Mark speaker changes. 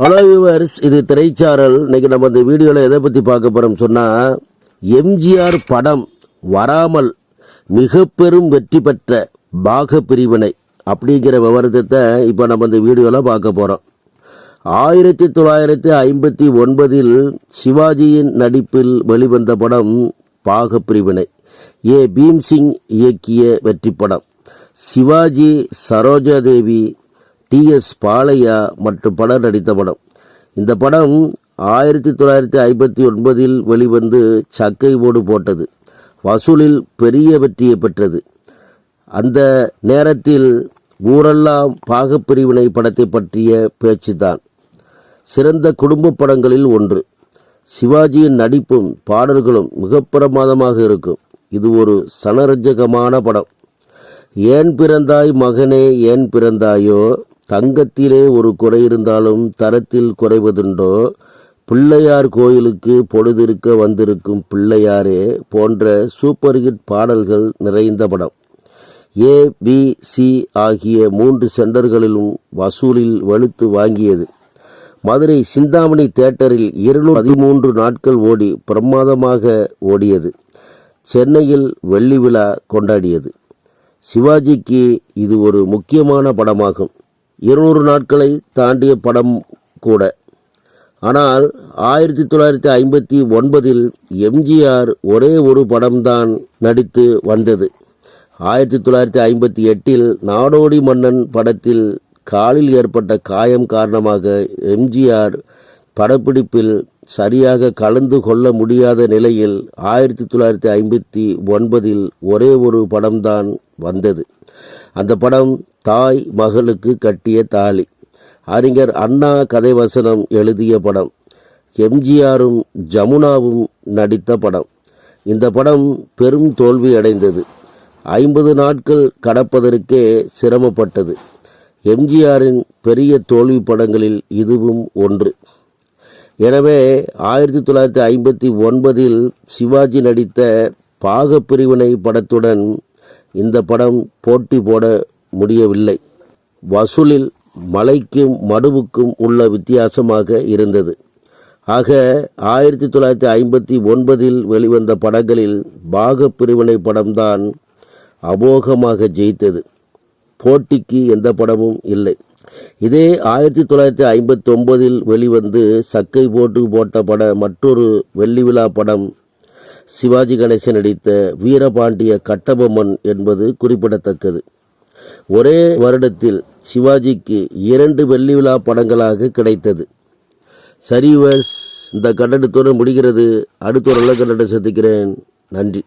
Speaker 1: Hello viewers இது திரைச்சாரல். இன்னைக்கு நம்ம இந்த வீடியோவில் எதை பற்றி பார்க்க போகிறோம் சொன்னால் எம்ஜிஆர் படம் வராமல் மிக பெரும் வெற்றி பெற்ற பாக பிரிவினை அப்படிங்கிற விவரத்தை இப்போ நம்ம இந்த வீடியோவில் பார்க்க போகிறோம் ஆயிரத்தி தொள்ளாயிரத்தி ஐம்பத்தி ஒன்பதில் சிவாஜியின் நடிப்பில் வெளிவந்த படம் பாக பிரிவினை ஏ. பீம்சிங் இயக்கிய வெற்றி படம். சிவாஜி சரோஜாதேவி டி எஸ் பாலையா மற்றும் பலர் நடித்த படம். இந்த படம் ஆயிரத்தி தொள்ளாயிரத்தி ஐம்பத்தி ஒன்பதில் வெளிவந்து சக்கை ஓடு போட்டது. வசூலில் பெரிய வெற்றியை பெற்றது. அந்த நேரத்தில் ஊரெல்லாம் பாகப்பிரிவினை படத்தை பற்றிய பேச்சுதான். சிறந்த குடும்ப படங்களில் ஒன்று. சிவாஜியின் நடிப்பும் பாடல்களும் மிக பிரமாதமாக இருக்கும். இது ஒரு சனரஞ்சகமான படம். ஏன் பிறந்தாய் மகனே ஏன் பிறந்தாயோ தங்கத்திலே ஒரு குறை இருந்தாலும் தரத்தில் குறைவதுண்டோ? பிள்ளையார் கோயிலுக்கு பொழுதிருக்க வந்திருக்கும் பிள்ளையாரே போன்ற சூப்பர் ஹிட் பாடல்கள் நிறைந்த படம். ஏ பி சி ஆகிய மூன்று சென்டர்களிலும் வசூலில் வலுத்து வாங்கியது. மதுரை சிந்தாமணி தேட்டரில் இருநூறு பதிமூன்று நாட்கள் ஓடி பிரமாதமாக ஓடியது. சென்னையில் வெள்ளி விழா கொண்டாடியது. சிவாஜிக்கு இது ஒரு முக்கியமான படமாகும். இருநூறு நாட்களை தாண்டிய படம் கூட. ஆனால் ஆயிரத்தி தொள்ளாயிரத்தி ஐம்பத்தி ஒன்பதில் எம்ஜிஆர் ஒரே ஒரு படம்தான் நடித்து வந்தது. ஆயிரத்தி தொள்ளாயிரத்தி ஐம்பத்தி எட்டில் நாடோடி மன்னன் படத்தில் காலில் ஏற்பட்ட காயம் காரணமாக எம்ஜிஆர் படப்பிடிப்பில் சரியாக கலந்து கொள்ள முடியாத நிலையில் ஆயிரத்தி தொள்ளாயிரத்தி ஐம்பத்தி ஒன்பதில் ஒரே ஒரு படம்தான் வந்தது. அந்த படம் தாய் மகளுக்கு கட்டிய தாலி. அறிஞர் அண்ணா கதை வசனம் எழுதிய படம். எம்ஜிஆரும் ஜமுனாவும் நடித்த படம். இந்த படம் பெரும் தோல்வி அடைந்தது. ஐம்பது நாட்கள் கடப்பதற்கே சிரமப்பட்டது. எம்ஜிஆரின் பெரிய தோல்வி படங்களில் இதுவும் ஒன்று. எனவே ஆயிரத்தி தொள்ளாயிரத்தி ஐம்பத்தி ஒன்பதில் சிவாஜி நடித்த பாகப்பிரிவினை படத்துடன் இந்த படம் போட்டி போட முடியவில்லை. வசூலில் மலைக்கும் மடுவுக்கும் உள்ள வித்தியாசமாக இருந்தது. ஆக ஆயிரத்தி தொள்ளாயிரத்தி ஐம்பத்தி ஒன்பதில் வெளிவந்த படங்களில் பாகப்பிரிவினை படம்தான் அமோகமாக ஜெயித்தது. போட்டிக்கு எந்த படமும் இல்லை. இதே ஆயிரத்தி தொள்ளாயிரத்தி ஐம்பத்தி ஒன்பதில் வெளிவந்து சக்கை போட்டு போட்ட பட மற்றொரு வெள்ளி விழா படம் சிவாஜி கணேசன் நடித்த வீரபாண்டிய கட்டபொம்மன் என்பது குறிப்பிடத்தக்கது. ஒரே வருடத்தில் சிவாஜிக்கு இரண்டு வெள்ளி விழா படங்களாக கிடைத்தது. சரி வர்ஸ் இந்த கண்டனத்தோடு முடிகிறது. அடுத்த ஒரு நல்ல கண்டனம் சந்திக்கிறேன். நன்றி.